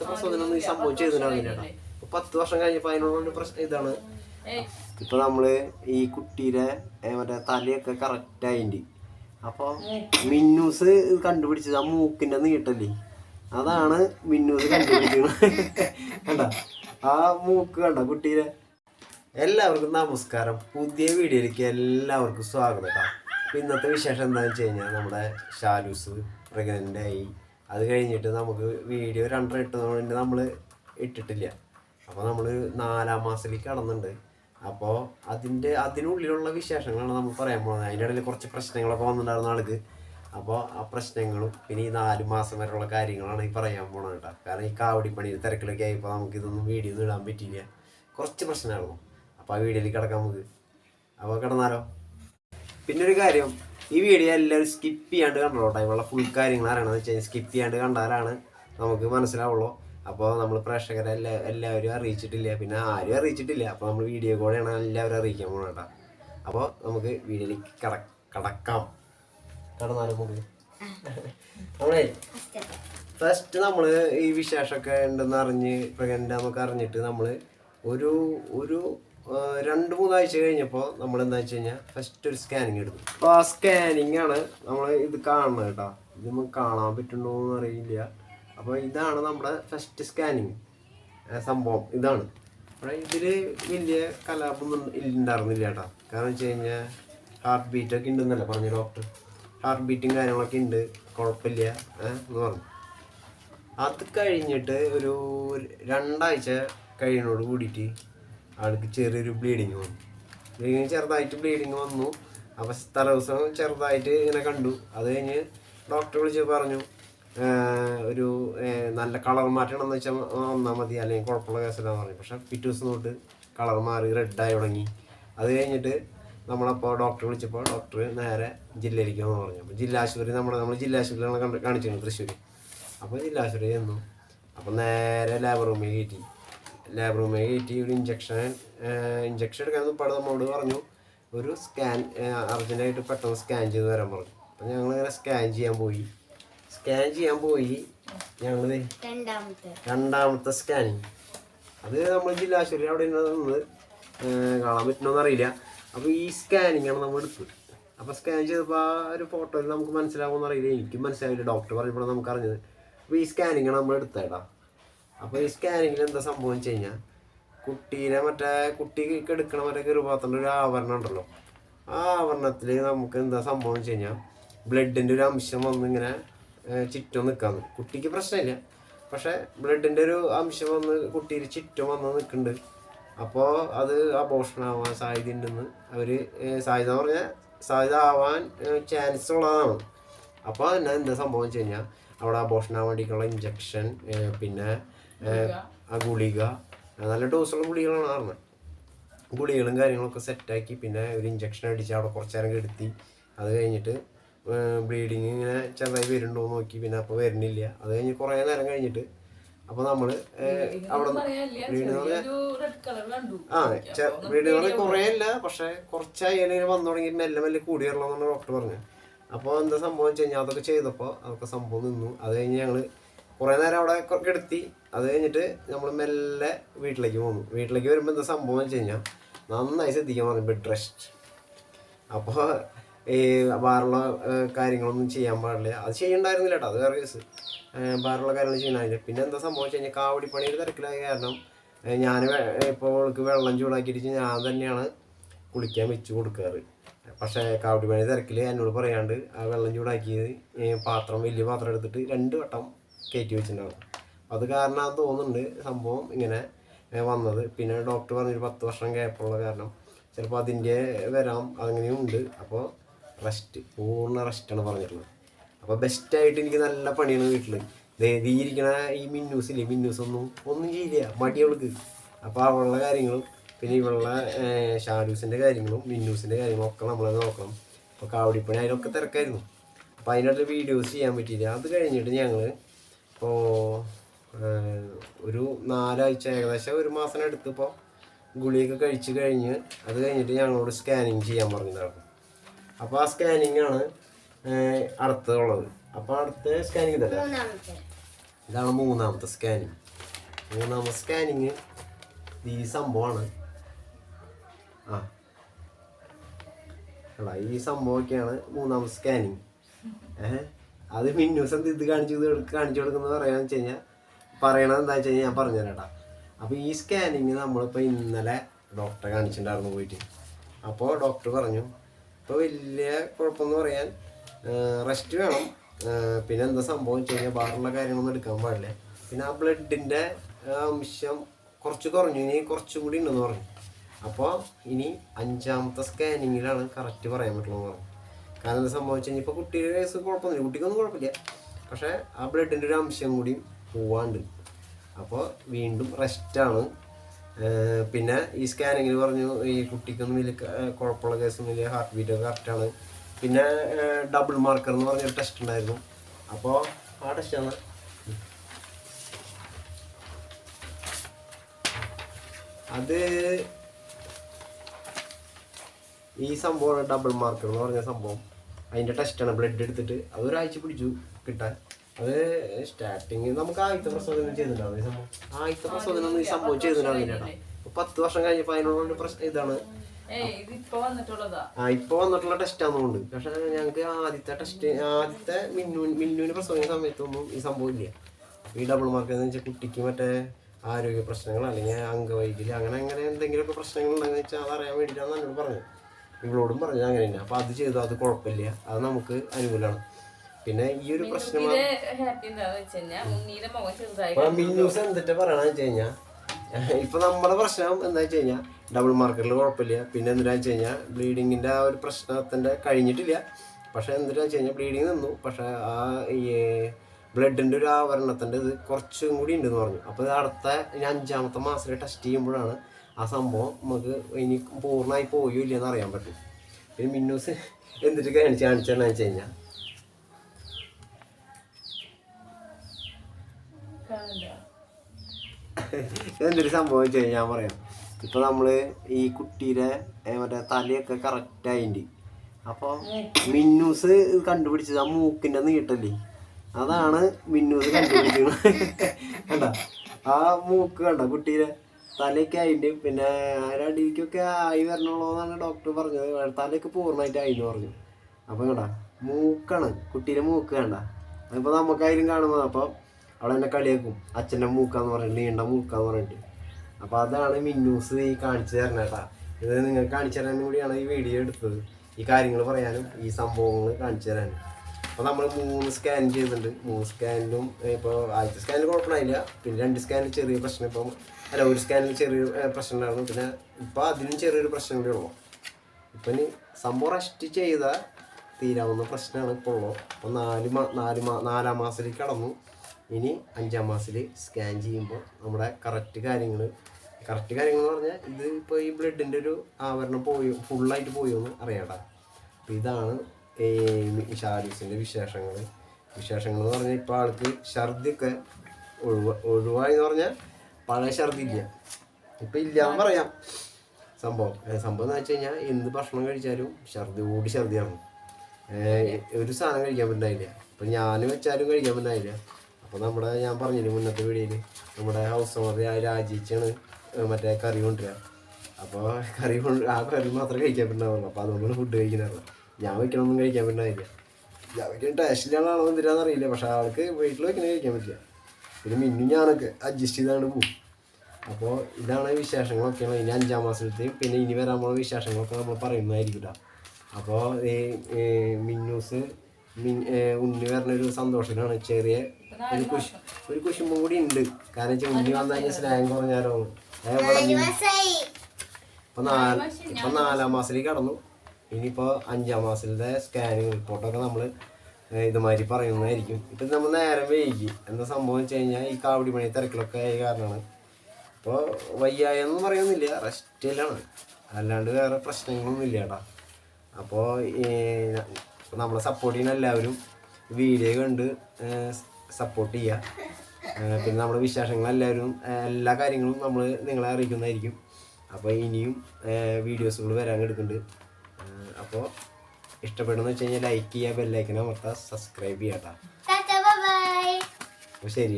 ഇപ്പൊ വർഷം ഇതാണ് നമ്മൾ ഈ കുട്ടിയുടെ മറ്റേ തലയൊക്കെ കറക്റ്റ് ആയിണ്ട്. അപ്പൊ മിന്നൂസ് കണ്ടുപിടിച്ചത് ആ മൂക്കിന്റെ നീട്ടല്ലേ അതാണ് മിന്നൂസ് കണ്ടുപിടിക്കുന്നത്. കണ്ട? ആ മൂക്ക് കണ്ട കുട്ടിയുടെ എല്ലാവർക്കും നമസ്കാരം. പുതിയ വീഡിയോയിലേക്ക് എല്ലാവർക്കും സ്വാഗതം കേട്ടോ. ഇന്നത്തെ വിശേഷം എന്താണെന്ന് വെച്ച് കഴിഞ്ഞാൽ നമ്മുടെ ഷാലൂസ് പ്രഗ്നന്റ് ആയി. അത് കഴിഞ്ഞിട്ട് നമുക്ക് വീഡിയോ രണ്ടര ഇട്ടതുകൊണ്ട് നമ്മൾ ഇട്ടിട്ടില്ല. അപ്പോൾ നമ്മൾ നാലാം മാസത്തിലേക്ക് കടന്നുണ്ട്. അപ്പോൾ അതിന്റെ അതിനുള്ളിലുള്ള വിശേഷങ്ങളാണ് നമ്മൾ പറയാൻ പോകുന്നത് അതിന്റെ ഇടയിൽ കുറച്ച് പ്രശ്നങ്ങളൊക്കെ വന്നിട്ടുണ്ടായിരുന്ന ആൾക്ക്. അപ്പോൾ ആ പ്രശ്നങ്ങളും പിന്നെ ഈ നാല് മാസം വരെയുള്ള കാര്യങ്ങളാണ് ഈ പറയാൻ പോകുന്നത് കേട്ടോ. കാരണം ഈ കാവടി പണി തിരക്കിലൊക്കെ ആയപ്പോൾ നമുക്ക് ഇതൊന്നും വീഡിയോ ഒന്നും ഇടാൻ പറ്റിയില്ല. കുറച്ച് പ്രശ്നമായിരുന്നു അപ്പോൾ ആ വീഡിയോയിലേക്ക് കിടക്കാം നമുക്ക്. അപ്പോൾ കിടന്നാലോ? പിന്നെ ഒരു കാര്യം ഈ വീഡിയോ എല്ലാവരും സ്കിപ്പ് ചെയ്യാണ്ട് കണ്ടോട്ടെ. ഇവിടെ ഫുൾ കാര്യങ്ങൾ അറിയണമെന്ന് വെച്ച് കഴിഞ്ഞാൽ സ്കിപ്പ് ചെയ്യാണ്ട് കണ്ടാലാണ് നമുക്ക് മനസ്സിലാവുള്ളൂ. അപ്പോൾ നമ്മൾ പ്രേക്ഷകരെ എല്ലാ എല്ലാവരും അറിയിച്ചിട്ടില്ല. പിന്നെ ആരും അറിയിച്ചിട്ടില്ല. അപ്പോൾ നമ്മൾ വീഡിയോ കൂടെയാണ് എല്ലാവരും അറിയിക്കാൻ പോകണം കേട്ടോ. അപ്പോൾ നമുക്ക് വീഡിയോയിലേക്ക് കട കടക്കാം. കടന്നാലും നമുക്ക് നമ്മളെ ഫസ്റ്റ് നമ്മൾ ഈ വിശേഷമൊക്കെ ഉണ്ടെന്ന് അറിഞ്ഞ് പ്രഗ്നന്റ് നമുക്ക് അറിഞ്ഞിട്ട് നമ്മൾ ഒരു ഒരു രണ്ട് മൂന്നാഴ്ച കഴിഞ്ഞപ്പോൾ നമ്മൾ എന്താ വെച്ച് കഴിഞ്ഞാൽ ഫസ്റ്റ് ഒരു സ്കാനിങ് എടുത്തു. അപ്പോൾ ആ സ്കാനിങ് ആണ് നമ്മൾ ഇത് കാണുന്നത് കേട്ടോ. ഇത് നമുക്ക് കാണാൻ പറ്റുന്നുണ്ടോ എന്ന് അറിയില്ല. അപ്പോൾ ഇതാണ് നമ്മുടെ ഫസ്റ്റ് സ്കാനിങ് സംഭവം. ഇതാണ്. അപ്പോൾ ഇതിൽ വലിയ കലാപമൊന്നും ഉണ്ടായിരുന്നില്ല കേട്ടോ. കാരണം വെച്ച് കഴിഞ്ഞാൽ ഹാർട്ട് ബീറ്റൊക്കെ ഉണ്ടെന്നല്ലേ പറഞ്ഞു ഡോക്ടർ ഹാർട്ട് ബീറ്റും കാര്യങ്ങളൊക്കെ ഉണ്ട്. കുഴപ്പമില്ല എന്ന് പറഞ്ഞു. അത് കഴിഞ്ഞിട്ട് ഒരു രണ്ടാഴ്ച കഴിയുന്നതോട് കൂടിയിട്ട് ആൾക്ക് ചെറിയൊരു ബ്ലീഡിങ് വന്നു. ബ്ലീഡിങ് ചെറുതായിട്ട് ബ്ലീഡിങ് വന്നു. അപ്പോൾ തലേദിവസം ചെറുതായിട്ട് ഇങ്ങനെ കണ്ടു. അത് കഴിഞ്ഞ് ഡോക്ടർ വിളിച്ച് പറഞ്ഞു ഒരു നല്ല കളർ മാറ്റണം എന്ന് വെച്ചാൽ വന്നാൽ മതി. അല്ലെങ്കിൽ കുഴപ്പമുള്ള കേസല്ലാന്ന് പറഞ്ഞു. പക്ഷെ പിറ്റേ ദിവസം തൊട്ട് കളർ മാറി റെഡായി തുടങ്ങി. അത് കഴിഞ്ഞിട്ട് നമ്മളപ്പോൾ ഡോക്ടറെ വിളിച്ചപ്പോൾ ഡോക്ടർ നേരെ ജില്ലയിലേക്ക് വന്നു പറഞ്ഞു. അപ്പോൾ ജില്ലാ ആശുപത്രി നമ്മുടെ നമ്മൾ ജില്ലാ ആശുപത്രിയിലാണ് കണ്ട് കാണിച്ചിരുന്നത് തൃശ്ശൂർ അപ്പോൾ ജില്ലാ ആശുപത്രി ചെന്നു. അപ്പോൾ നേരെ ലാബ് റൂമിൽ കയറ്റി. ലാബ് റൂമിൽ കയറ്റി ഒരു ഇഞ്ചക്ഷൻ ഇഞ്ചക്ഷൻ എടുക്കാൻ പാട് പറഞ്ഞു. ഒരു സ്കാൻ അർജന്റായിട്ട് പെട്ടെന്ന് സ്കാൻ ചെയ്ത് തരാൻ പറഞ്ഞു. അപ്പോൾ ഞങ്ങളിങ്ങനെ സ്കാൻ ചെയ്യാൻ പോയി. സ്കാൻ ചെയ്യാൻ പോയി. ഞങ്ങൾ രണ്ടാമത്തെ. സ്കാനിങ് അത് നമ്മൾ ജില്ലാ ആശുപത്രി അവിടെ നിന്ന് കാണാൻ പറ്റുന്നോന്ന് അറിയില്ല. അപ്പോൾ ഈ സ്കാനിങ് ആണ് നമ്മൾ എടുത്തത്. അപ്പോൾ സ്കാൻ ചെയ്തപ്പോൾ ആ ഒരു ഫോട്ടോയിൽ നമുക്ക് മനസ്സിലാവുമെന്ന് അറിയില്ല. എനിക്കും മനസ്സിലാവില്ല ഡോക്ടർ പറഞ്ഞപ്പോൾ നമുക്ക് അറിഞ്ഞത്. അപ്പോൾ ഈ സ്കാനിങ് ആണ് നമ്മൾ എടുത്തേടാ അപ്പോൾ ഈ സ്കാനിങ്ങിൽ എന്താ സംഭവം വെച്ച് കഴിഞ്ഞാൽ കുട്ടീനെ മറ്റേ കുട്ടിക്ക് എടുക്കണ മറ്റേ ഗർഭപാത്രന്റെ ഒരു ആവരണം ഉണ്ടല്ലോ. ആ ആവരണത്തിൽ നമുക്ക് എന്താ സംഭവം വെച്ച് കഴിഞ്ഞാൽ ബ്ലഡിന്റെ ഒരു അംശം വന്ന് ഇങ്ങനെ ചുറ്റും നിൽക്കാന്ന് കുട്ടിക്ക് പ്രശ്നമില്ല. പക്ഷേ ബ്ലഡിന്റെ ഒരു അംശം വന്ന് കുട്ടിയിൽ ചുറ്റും വന്ന് നിൽക്കുന്നുണ്ട് അപ്പോൾ അത് അപോഷണമാവാൻ സാധ്യത ഉണ്ടെന്ന് അവർ സാധ്യത പറഞ്ഞാൽ സാധ്യത ആവാൻ ചാൻസ് ഉള്ളതാണ്. അപ്പോൾ അതിനെന്താ സംഭവം വെച്ച് കഴിഞ്ഞാൽ അവിടെ അബോഷൻ ആവാൻ വേണ്ടിയിട്ടുള്ള ഇഞ്ചക്ഷൻ പിന്നെ ആ ഗുളിക. നല്ല ഡോസുള്ള ഗുളികളാണ് ആർന്ന് ഗുളികളും കാര്യങ്ങളൊക്കെ സെറ്റാക്കി പിന്നെ ഒരു ഇഞ്ചക്ഷൻ അടിച്ച് അവിടെ കുറച്ച് നേരം കെടുത്തി. അത് കഴിഞ്ഞിട്ട് ബ്ലീഡിങ് ഇങ്ങനെ ചെറുതായി വരുന്നുണ്ടോ എന്ന് നോക്കി. പിന്നെ അപ്പോൾ വരുന്നില്ല. അത് കഴിഞ്ഞ് കുറേ നേരം കഴിഞ്ഞിട്ട് അപ്പോൾ നമ്മൾ അവിടെ ബ്ലീഡിങ് ആ ബ്ലീഡിങ് പറഞ്ഞാൽ കുറേ അല്ല പക്ഷേ കുറച്ചായി ഇങ്ങനെ വന്നു തുടങ്ങി മെല്ലെ മെല്ലെ കൂടി വരണമെന്നാണ് ഡോക്ടർ പറഞ്ഞത് അപ്പോൾ എന്താ സംഭവം വെച്ച് കഴിഞ്ഞാൽ അതൊക്കെ ചെയ്തപ്പോൾ അതൊക്കെ സംഭവം നിന്നു. അത് കഴിഞ്ഞ് ഞങ്ങൾ കുറേ നേരം അവിടെ കിടത്തി. അത് കഴിഞ്ഞിട്ട് നമ്മൾ മെല്ലെ വീട്ടിലേക്ക് പോന്നു. വീട്ടിലേക്ക് വരുമ്പോൾ എന്താ സംഭവം വെച്ച് കഴിഞ്ഞാൽ നന്നായി ശ്രദ്ധിക്കാൻ പറഞ്ഞു ബെഡ് റെസ്റ്റ് അപ്പോൾ ഈ വേറുള്ള കാര്യങ്ങളൊന്നും ചെയ്യാൻ പാടില്ല. അത് ചെയ്യണ്ടായിരുന്നില്ല കേട്ടോ അത് വേറെ കേസ് വേറുള്ള കാര്യങ്ങൾ ചെയ്യണമായിരുന്നു പിന്നെ എന്താ സംഭവം വെച്ച് കഴിഞ്ഞാൽ കാവടിപ്പണിയുടെ തിരക്കിലായ കാരണം ഞാൻ ഇപ്പോൾ അവൾക്ക് വെള്ളം ചൂടാക്കിയിട്ട് ഞാൻ തന്നെയാണ് കുളിക്കാൻ വെച്ച് കൊടുക്കാറ്. പക്ഷേ കാവടിപ്പണി തിരക്കിൽ എന്നോട് പറയാണ്ട് ആ വെള്ളം ചൂടാക്കിയത് പാത്രം വലിയ പാത്രം എടുത്തിട്ട് രണ്ട് വട്ടം കയറ്റി വെച്ചിട്ടുണ്ടാവും. അത് കാരണം തോന്നുന്നുണ്ട് സംഭവം ഇങ്ങനെ വന്നത്. പിന്നെ ഡോക്ടർ പറഞ്ഞൊരു പത്ത് വർഷം ഗ്യാപ്പുള്ള കാരണം ചിലപ്പോൾ അതിന്റെ വരാം അങ്ങനെയും ഉണ്ട്. അപ്പോൾ റെസ്റ്റ് പൂർണ റെസ്റ്റാണ് പറഞ്ഞിട്ടുള്ളത്. അപ്പോൾ ബെസ്റ്റായിട്ട് എനിക്ക് നല്ല പണിയാണ് വീട്ടിൽ ഇരിക്കണ ഈ മിന്നൂസില്ലേ മിന്നൂസ് ഒന്നും ഒന്നും ചെയ്യില്ല. മടി അവൾക്ക്. അപ്പോൾ അവളുടെ കാര്യങ്ങളും പിന്നെ ഇവളുടെ ഷാഡൂസിന്റെ കാര്യങ്ങളും മിന്നൂസിന്റെ കാര്യങ്ങളും ഒക്കെ നമ്മളത് നോക്കണം. അപ്പോൾ കാവടിപ്പണി അതിലൊക്കെ തിരക്കായിരുന്നു. അപ്പോൾ അതിനുള്ള വീഡിയോസ് ചെയ്യാൻ പറ്റിയില്ല. അത് കഴിഞ്ഞിട്ട് ഞങ്ങൾ ഇപ്പോൾ ഒരു നാലാഴ്ച ഏകദേശം ഒരു മാസം എടുത്തിപ്പോൾ ഗുളിയൊക്കെ കഴിച്ച് കഴിഞ്ഞ് അത് കഴിഞ്ഞിട്ട് ഞങ്ങളോട് സ്കാനിങ് ചെയ്യാൻ പറഞ്ഞതാണ്. അപ്പോൾ ആ സ്കാനിങ് ആണ് അടുത്തുള്ളത്. അപ്പോൾ അടുത്ത സ്കാനിങ് ഇതല്ലേ? ഇതാണ് മൂന്നാമത്തെ സ്കാനിങ് മൂന്നാമത്തെ സ്കാനിങ് ഈ സംഭവമാണ്. ആ. എടാ ഈ സംഭവമൊക്കെയാണ് മൂന്നാമത്തെ സ്കാനിങ് ഏഹ്? അത് മിന്നൂസ് ഇത് കാണിച്ചു കാണിച്ചു കൊടുക്കുന്നത് പറയാന്ന് വെച്ച് കഴിഞ്ഞാൽ പറയണത് എന്താ വെച്ച് കഴിഞ്ഞാൽ ഞാൻ പറഞ്ഞുതരാട്ടാ. അപ്പോൾ ഈ സ്കാനിങ് നമ്മളിപ്പോൾ ഇന്നലെ ഡോക്ടറെ കാണിച്ചിട്ടുണ്ടായിരുന്നു പോയിട്ട്. അപ്പോൾ ഡോക്ടർ പറഞ്ഞു ഇപ്പോൾ വലിയ കുഴപ്പമെന്ന് പറയാൻ റെസ്റ്റ് വേണം. പിന്നെ എന്താ സംഭവം വെച്ച് കഴിഞ്ഞാൽ ബാറുള്ള കാര്യങ്ങളൊന്നും എടുക്കാൻ പാടില്ല. പിന്നെ ആ ബ്ലഡിന്റെ അംശം കുറച്ച് കുറഞ്ഞു. ഇനി കുറച്ചും കൂടി ഉണ്ടെന്ന് പറഞ്ഞു. അപ്പോൾ ഇനി അഞ്ചാമത്തെ സ്കാനിങ്ങിലാണ് കറക്റ്റ് പറയാൻ പറ്റുള്ളൂ എന്ന് പറഞ്ഞു. കാരണം എന്താ സംഭവിച്ചു കഴിഞ്ഞാൽ ഇപ്പോൾ കുട്ടിയുടെ കേസ് കുഴപ്പമൊന്നുമില്ല. കുട്ടിക്കൊന്നും കുഴപ്പമില്ല. പക്ഷേ ആ ബ്ലഡിന്റെ ഒരു അംശം കൂടി പോവാണ്ട്. അപ്പോൾ വീണ്ടും റെസ്റ്റാണ് പിന്നെ ഈ സ്കാനിങ്ങിൽ പറഞ്ഞു ഈ കുട്ടിക്കൊന്നും വലിയ കുഴപ്പമുള്ള കേസൊന്നും ഇല്ല. ഹാർട്ട് ബീറ്റ് ഒക്കെ കറക്റ്റാണ് പിന്നെ ഡബിൾ മാർക്കർ എന്ന് പറഞ്ഞൊരു ടെസ്റ്റ് ഉണ്ടായിരുന്നു. അപ്പോൾ ആ ടെസ്റ്റാണ് അത് ഈ സംഭവമാണ് ഡബിൾ മാർക്കർ എന്ന് പറഞ്ഞ സംഭവം. അതിന്റെ ടെസ്റ്റാണ് ബ്ലഡ് എടുത്തിട്ട്. അത് ഒരാഴ്ച പിടിച്ചു കിട്ടാൻ. അത് സ്റ്റാർട്ടിങ് നമുക്ക് ആദ്യത്തെ പ്രസവം ചെയ്തിട്ടുണ്ടാവും. സംഭവം. ആദ്യത്തെ പ്രസവത്തിനൊന്നും ഈ സംഭവം ചെയ്തിട്ടുണ്ടാവില്ല ഇപ്പൊ പത്ത് വർഷം കഴിഞ്ഞപ്പോൾ അതിനുള്ള പ്രശ്നം ഇതാണ്. ആ ഇപ്പൊ വന്നിട്ടുള്ള ടെസ്റ്റ് ആണെന്നുണ്ട് പക്ഷെ ഞങ്ങൾക്ക് ആദ്യത്തെ ടെസ്റ്റ് ആദ്യത്തെ മിന്നു മിന്നുവിന് പ്രസവിക്കുന്ന സമയത്തൊന്നും ഈ സംഭവം ഇല്ല. ഈ ഡബിൾ മാർക്ക് എന്ന് വെച്ചാൽ കുട്ടിക്ക് മറ്റേ ആരോഗ്യ പ്രശ്നങ്ങൾ അല്ലെങ്കിൽ അംഗവൈകല്യം അങ്ങനെ അങ്ങനെ എന്തെങ്കിലുമൊക്കെ പ്രശ്നങ്ങൾ ഉണ്ടെന്ന് വെച്ചാൽ അതറിയാൻ വേണ്ടിയിട്ടാണ് എന്നോട് പറഞ്ഞത്. ഇവളോടും പറഞ്ഞു അങ്ങനെ തന്നെ അപ്പൊ അത് ചെയ്തു അത് കുഴപ്പമില്ല. അത് നമുക്ക് അനുകൂലമാണ്. പിന്നെ ഈ ഒരു പ്രശ്നം മിന്നൂസ് എന്തിട്ട് പറയണെന്ന് വെച്ച് കഴിഞ്ഞാൽ ഇപ്പൊ നമ്മുടെ പ്രശ്നം എന്താ വെച്ച് കഴിഞ്ഞാൽ ഡബിൾ മാർക്കറ്റിൽ കുഴപ്പമില്ല. പിന്നെ എന്താ വെച്ച് കഴിഞ്ഞാൽ ബ്ലീഡിങ്ങിന്റെ ആ ഒരു പ്രശ്നത്തിന്റെ കഴിഞ്ഞിട്ടില്ല. പക്ഷെ എന്താ വെച്ച് കഴിഞ്ഞാൽ ബ്ലീഡിങ് നിന്നു. പക്ഷെ ആ ഈ ബ്ലഡിന്റെ ഒരു ആവരണത്തിന്റെ ഇത് കുറച്ചും കൂടി ഉണ്ടെന്ന് പറഞ്ഞു. അപ്പൊ അടുത്ത ഇനി അഞ്ചാമത്തെ മാസത്തിൽ ടെസ്റ്റ് ചെയ്യുമ്പോഴാണ് ആ സംഭവം നമുക്ക് ഇനി പൂർണമായി പോയോ ഇല്ലയെന്ന് അറിയാൻ പറ്റും. പിന്നെ മിന്നൂസ് എന്നിട്ട് കാണിച്ച് കാണിച്ചാണ് വെച്ച് കഴിഞ്ഞാൽ. എന്തൊരു സംഭവം വെച്ച് കഴിഞ്ഞാൽ ഞാൻ പറയാം. ഇപ്പൊ നമ്മൾ ഈ കുട്ടീടെ മറ്റേ തലയൊക്കെ കറക്റ്റ് ആയിണ്ട്. അപ്പൊ മിന്നൂസ് കണ്ടുപിടിച്ചത് ആ മൂക്കിന്റെ നീട്ടല്ലേ? അതാണ് മിന്നൂസ് കണ്ടുപിടിച്ചത്. കണ്ട? ആ മൂക്ക് കണ്ട കുട്ടീടെ? തലയൊക്കെ പിന്നെ അതിനടിക്കൊക്കെ ആയി വരണുള്ളൂ എന്നാണ് ഡോക്ടർ പറഞ്ഞത് തലയൊക്കെ പൂർണമായിട്ട് ആയിന്ന് പറഞ്ഞു. അപ്പൊ കണ്ട മൂക്കാണ്. കുട്ടീനെ മൂക്ക് കണ്ട. അതിപ്പോ നമുക്കായാലും കാണുന്നത് അപ്പോൾ അവിടെ എന്നെ കളിയാക്കും. അച്ഛന്റെ മൂക്കാന്ന് പറഞ്ഞിട്ട് നീണ്ട മൂക്കാന്ന് പറഞ്ഞിട്ട്. അപ്പോൾ അതാണ് മിന്നൂസ് ഈ കാണിച്ചു തരണം കേട്ടാ ഇത് നിങ്ങൾ കാണിച്ചു തരാനും കൂടിയാണ് ഈ വീഡിയോ എടുത്തത്. ഈ കാര്യങ്ങൾ പറയാനും ഈ സംഭവങ്ങൾ കാണിച്ചു തരാനും. അപ്പോൾ നമ്മൾ മൂന്ന് സ്കാൻ ചെയ്തിട്ടുണ്ട്. മൂന്ന് സ്കാനിലും ഇപ്പോൾ ആദ്യത്തെ സ്കാനിൽ കുഴപ്പമില്ല പിന്നെ രണ്ട് സ്കാനിൽ ചെറിയ പ്രശ്നം ഇപ്പം ഒരു സ്കാനിൽ ചെറിയ ഏഹ്, പ്രശ്നം ഉണ്ടായിരുന്നു പിന്നെ ഇപ്പോൾ അതിനും ചെറിയൊരു പ്രശ്നം കൂടി ഉള്ളു. ഇപ്പം ഇനി സംഭവം റെസ്റ്റ് ചെയ്താൽ തീരാവുന്ന പ്രശ്നമാണ് ഇപ്പോൾ ഉള്ളത് അപ്പോൾ നാല് മാ നാല് മാ നാലാം മാസത്തിൽ കടന്നു. ഇനി അഞ്ചാം മാസത്തിൽ സ്കാൻ ചെയ്യുമ്പോൾ നമ്മുടെ കറക്റ്റ് കാര്യങ്ങൾ കറക്റ്റ് കാര്യങ്ങൾ എന്ന് പറഞ്ഞാൽ ഇത് ഇപ്പോൾ ഈ ബ്ലഡിന്റെ ഒരു ആവരണം പോയോ ഫുള്ളായിട്ട് പോയോ എന്ന് അറിയാടാ അപ്പോൾ ഇതാണ് ഷാരൂസിന്റെ വിശേഷങ്ങൾ വിശേഷങ്ങൾ എന്ന് പറഞ്ഞാൽ ഇപ്പോൾ ആൾക്ക് ഛർദിയൊക്കെ ഒഴിവ ഒഴിവായി എന്ന് പറഞ്ഞാൽ പഴയ ഇപ്പൊ ഇല്ല ഇപ്പം ഇല്ലാന്ന് പറയാം. സംഭവം. സംഭവം എന്ന് വെച്ച് കഴിഞ്ഞാൽ എന്ത് ഭക്ഷണം കഴിച്ചാലും ഛർദി കൂടി ഛർദിയാണ്. ഒരു സാധനം കഴിക്കാൻ പറ്റുന്നില്ല ഇപ്പം ഞാൻ വെച്ചാലും കഴിക്കാൻ പറ്റുന്നില്ല അപ്പോൾ നമ്മുടെ ഞാൻ പറഞ്ഞില്ലേ മുന്നത്തെ വീഡിയോയിൽ നമ്മുടെ ഹൗസ് ഓണർ രാജിച്ചാണ് മറ്റേ കറി കൊണ്ടുവരിക. അപ്പോൾ കറി കൊണ്ട് ആ കറി മാത്രമേ കഴിക്കാൻ പറ്റുന്നുള്ളൂ അപ്പോൾ അതുകൊണ്ട് ഫുഡ് കഴിക്കുന്നത്. ഞാൻ വെക്കണമൊന്നും കഴിക്കാൻ പറ്റുന്നില്ല ഞാൻ വെക്കുന്ന ടേസ്റ്റിലാണോ എന്തിനാണെന്ന് അറിയില്ല. പക്ഷെ ആൾക്ക് വീട്ടിൽ വെക്കണേ കഴിക്കാൻ പറ്റില്ല. പിന്നെ മിന്നും ഞാനൊക്കെ അഡ്ജസ്റ്റ് ചെയ്താണ് പോകും അപ്പോൾ ഇതാണ് വിശേഷങ്ങളൊക്കെയാണ് ഇനി അഞ്ചാം മാസത്തിലെയും പിന്നെ ഇനി വരാൻ പോകുന്ന വിശേഷങ്ങളൊക്കെ നമ്മൾ പറയുന്നതായിരിക്കും. അപ്പോൾ ഈ മിന്നൂസ് മിൻ ഉണ്ണി ഒരു സന്തോഷത്തിലാണ് ചെറിയ ഒരു കുശ് ഒരു കുശുമ്പും കൂടി ഉണ്ട് കാരണം വെച്ചാൽ ഉണ്ണി വന്നു കഴിഞ്ഞാൽ സ്നേഹം കുറഞ്ഞാലോ? ഇപ്പൊ നാല് ഇപ്പൊ നാലാം മാസത്തിലേക്ക് കടന്നു. ഇനിയിപ്പോ അഞ്ചാം മാസത്തിലെ സ്കാനിങ് റിപ്പോർട്ടൊക്കെ നമ്മൾ ഇതുമാതിരി പറയുന്നതായിരിക്കും. ഇപ്പൊ നമ്മൾ നേരം വൈകി. എന്താ സംഭവം വെച്ച് കഴിഞ്ഞാൽ ഈ കാവടി പണി തിരക്കിലൊക്കെ ആയ കാരണമാണ് ഇപ്പോൾ വയ്യായെന്ന് പറയുന്നില്ല റെസ്റ്റിലാണ് അല്ലാണ്ട് വേറെ പ്രശ്നങ്ങളൊന്നും ഇല്ല കേട്ടാ അപ്പോൾ നമ്മളെ സപ്പോർട്ട് ചെയ്യുന്ന എല്ലാവരും വീഡിയോ കണ്ട് സപ്പോർട്ട് ചെയ്യുക പിന്നെ നമ്മുടെ വിശേഷങ്ങളെല്ലാവരും എല്ലാ കാര്യങ്ങളും നമ്മൾ നിങ്ങളെ അറിയിക്കുന്നതായിരിക്കും. അപ്പോൾ ഇനിയും വീഡിയോസുകൾ വരാൻ എടുക്കുന്നുണ്ട്. അപ്പോൾ ഇഷ്ടപ്പെടുന്ന വെച്ച് കഴിഞ്ഞാൽ ലൈക്ക് ചെയ്യുക ബെല്ലൈക്കൻ അമർത്താം സബ്സ്ക്രൈബ് ചെയ്യാം കേട്ടോ. അപ്പോൾ ശരി.